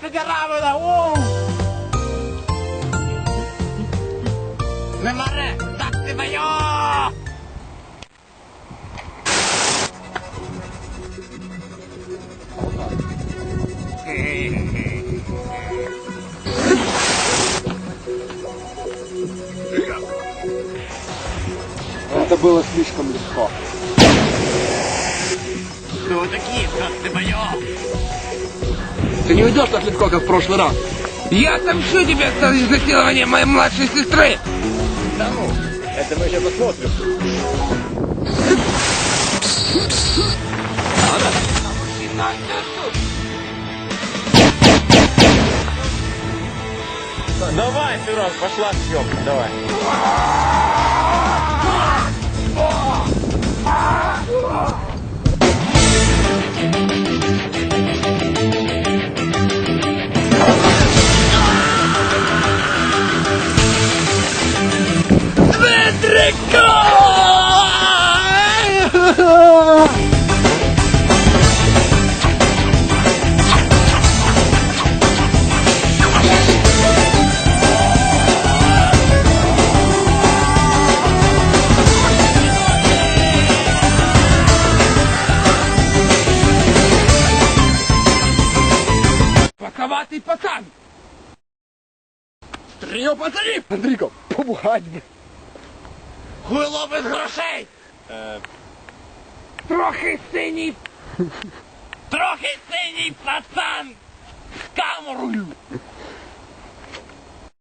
Дайте каравина! Уу! Не маре! Так ти моє! Это было слишком легко. Кто такие? Так ты моє! Ты не уйдешь так легко, как в прошлый раз. Я отомщу тебе за изнасилование моей младшей сестры! Да ну, это мы еще посмотрим. Давай, Серег, пошла съемка, давай. Паковатый пацан! Трио пацанів! Андрійко, побухать би. Хуйло без грошей! Трохи синій Трохи синій пацан! З камерою!